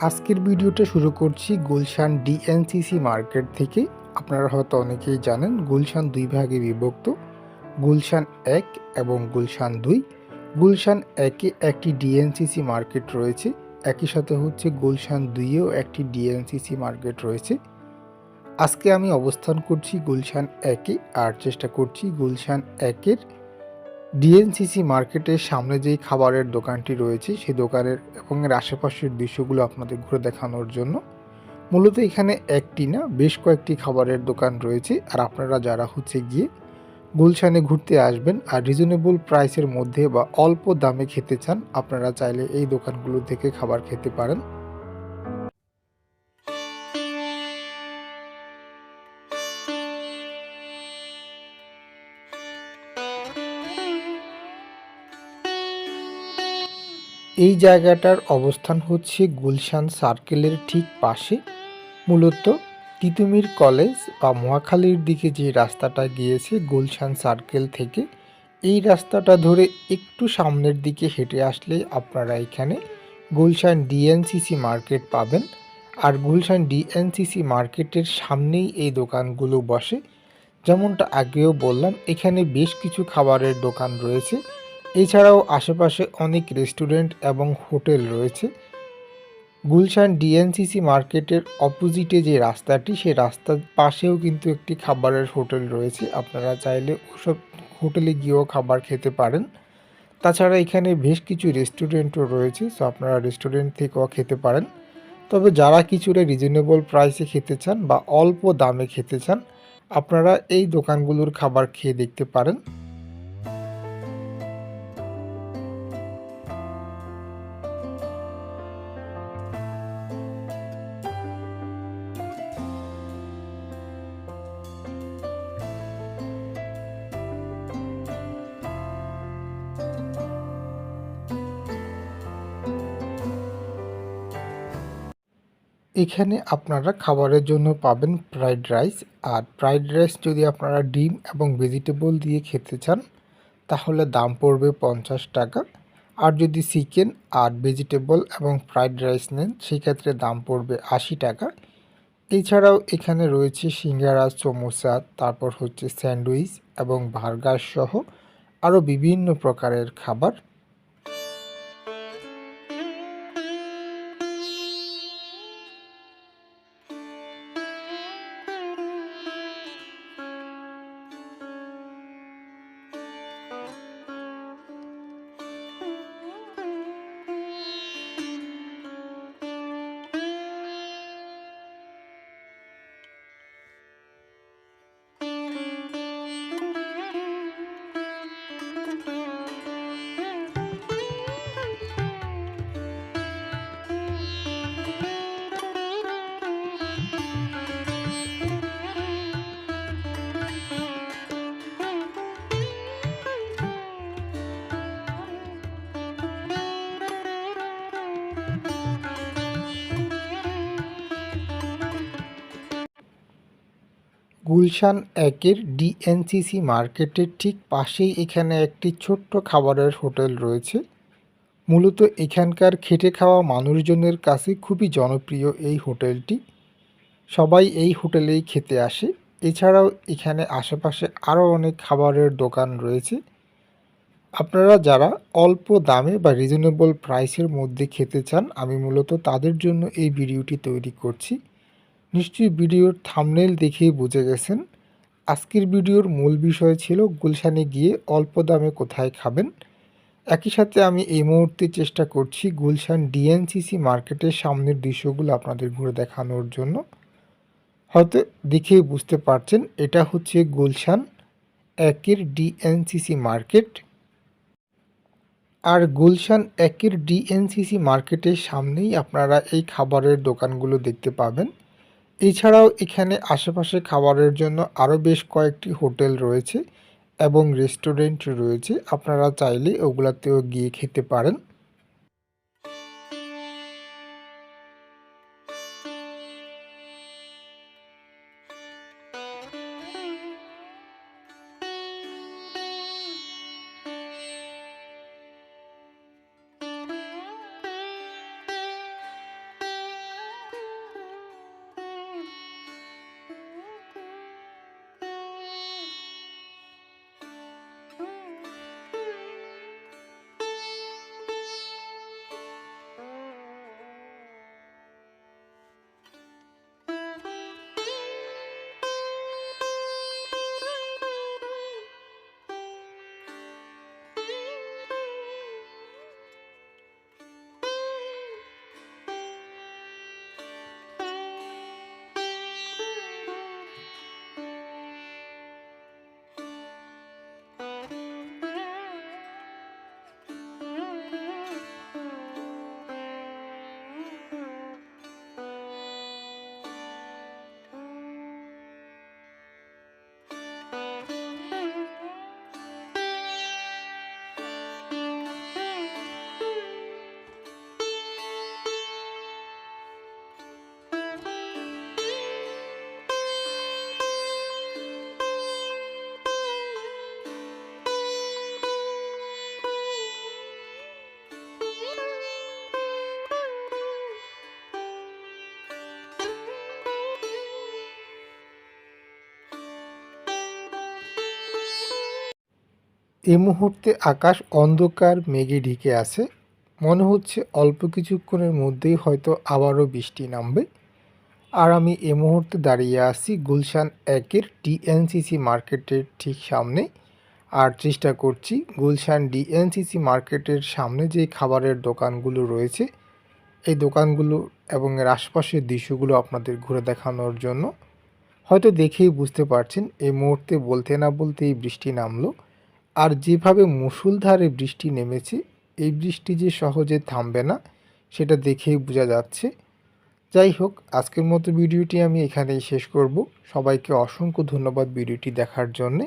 আজকের ভিডিওটা শুরু করছি গুলশান ডিএনসিসি মার্কেট থেকে। আপনারা হয়তো অনেকেই জানেন গুলশান দুই ভাগে বিভক্ত। গুলশান এক এবং গুলশান দুই। গুলশান একে একটি ডিএনসিসি মার্কেট রয়েছে। একই সাথে হচ্ছে গুলশান দুইয়েও একটি ডিএনসিসি মার্কেট রয়েছে। আজকে আমি অবস্থান করছি গুলশান একে আর চেষ্টা করছি গুলশান একের ডিএনসিসি মার্কেটের সামনে যেই খাবারের দোকানটি রয়েছে, সেই দোকানের এবং এর আশেপাশের দৃশ্যগুলো আপনাদের ঘুরে দেখানোর জন্য। মূলত এখানে একটি না, বেশ কয়েকটি খাবারের দোকান রয়েছে। আর আপনারা যারা হচ্ছে গিয়ে গুলশানে ঘুরতে আসবেন আর রিজনেবল প্রাইসের মধ্যে বা অল্প দামে খেতে চান, আপনারা চাইলে এই দোকানগুলো থেকে খাবার খেতে পারেন। এই জায়গাটার অবস্থান হচ্ছে গুলশান সার্কেলের ঠিক পাশে। মূলত তিতুমির কলেজ বা মহাখালীর দিকে যে রাস্তাটা গিয়েছে গুলশান সার্কেল থেকে, এই রাস্তাটা ধরে একটু সামনের দিকে হেঁটে আসলে আপনারা এখানে গুলশান ডিএনসিসি মার্কেট পাবেন। আর গুলশান ডিএনসিসি মার্কেটের সামনেই এই দোকানগুলো বসে। যেমনটা আগেও বললাম, এখানে বেশ কিছু খাবারের দোকান রয়েছে। এছাড়াও আশেপাশে অনেক রেস্টুরেন্ট এবং হোটেল রয়েছে। গুলশান ডিএনসিসি মার্কেটের অপোজিটে যে রাস্তাটি, সেই রাস্তার পাশেও কিন্তু একটি খাবারের হোটেল রয়েছে। আপনারা চাইলে ওসব হোটেলে গিয়েও খাবার খেতে পারেন। তাছাড়া এখানে বেশ কিছু রেস্টুরেন্টও রয়েছে, সো আপনারা রেস্টুরেন্ট থেকেও খেতে পারেন। তবে যারা কিছুটা রিজনেবল প্রাইসে খেতে চান বা অল্প দামে খেতে চান, আপনারা এই দোকানগুলোর খাবার খেয়ে দেখতে পারেন। এখানে আপনারা খাবারের জন্য পাবেন ফ্রাইড রাইস। আর ফ্রাইড রাইস যদি আপনারা ডিম এবং ভেজিটেবল দিয়ে খেতে চান, তাহলে দাম পড়বে পঞ্চাশ টাকা। আর যদি চিকেন আর ভেজিটেবল এবং ফ্রাইড রাইস নেন, সেক্ষেত্রে দাম পড়বে আশি টাকা। এছাড়াও এখানে রয়েছে সিঙ্গারা, সমোসা, তারপর হচ্ছে স্যান্ডউইচ এবং বার্গার সহ আরও বিভিন্ন প্রকারের খাবার। গুলশান একের ডিএনসিসি মার্কেটের ঠিক পাশেই এখানে একটি ছোট্ট খাবারের হোটেল রয়েছে। মূলত এখানকার খেটে খাওয়া মানুষজনের কাছে খুবই জনপ্রিয় এই হোটেলটি। সবাই এই হোটেলেই খেতে আসে। এছাড়াও এখানে আশেপাশে আরও অনেক খাবারের দোকান রয়েছে। আপনারা যারা অল্প দামে বা রিজনেবল প্রাইসের মধ্যে খেতে চান, আমি মূলত তাদের জন্য এই ভিডিওটি তৈরি করছি। নিশ্চয়ই ভিডিওর থামনেল দেখেই বুঝে গেছেন। আজকের ভিডিওর মূল বিষয় ছিল গুলশানে গিয়ে অল্প দামে কোথায় খাবেন। একই সাথে আমি এই মুহূর্তে চেষ্টা করছি গুলশান ডিএনসিসি মার্কেটের সামনের দৃশ্যগুলো আপনাদের ঘুরে দেখানোর জন্য। হয়তো দেখেই বুঝতে পারছেন, এটা হচ্ছে গুলশান একের ডিএনসিসি মার্কেট। আর গুলশান একের ডিএনসিসি মার্কেটের সামনেই আপনারা এই খাবারের দোকানগুলো দেখতে পাবেন। এছাড়াও এখানে আশেপাশে খাবারের জন্য আরও বেশ কয়েকটি হোটেল রয়েছে এবং রেস্টুরেন্ট রয়েছে। আপনারা চাইলে ওগুলাতেও গিয়ে খেতে পারেন। এই মুহূর্তে আকাশ অন্ধকার, মেঘে ঢেকে আছে। মনে হচ্ছে অল্প কিছুক্ষণের মধ্যেই হয়তো আবারও বৃষ্টি নামবে। আর আমি এ মুহূর্তে দাঁড়িয়ে আছি গুলশান একের ডিএনসিসি মার্কেটের ঠিক সামনে। আর চেষ্টা করছি গুলশান ডিএনসিসি মার্কেটের সামনে যে খাবারের দোকানগুলো রয়েছে, এই দোকানগুলো এবং এর আশপাশের দৃশ্যগুলো আপনাদের ঘুরে দেখানোর জন্য। হয়তো দেখেই বুঝতে পারছেন এই মুহূর্তে বলতে না বলতেই বৃষ্টি নামলো। আর যেভাবে মুসুলধারে বৃষ্টি নেমেছে, এই বৃষ্টি যে সহজে থামবে না, সেটা দেখেই বোঝা যাচ্ছে। যাই হোক, আজকের মতো ভিডিওটি আমি এখানেই শেষ করব। সবাইকে অসংখ্য ধন্যবাদ ভিডিওটি দেখার জন্যে।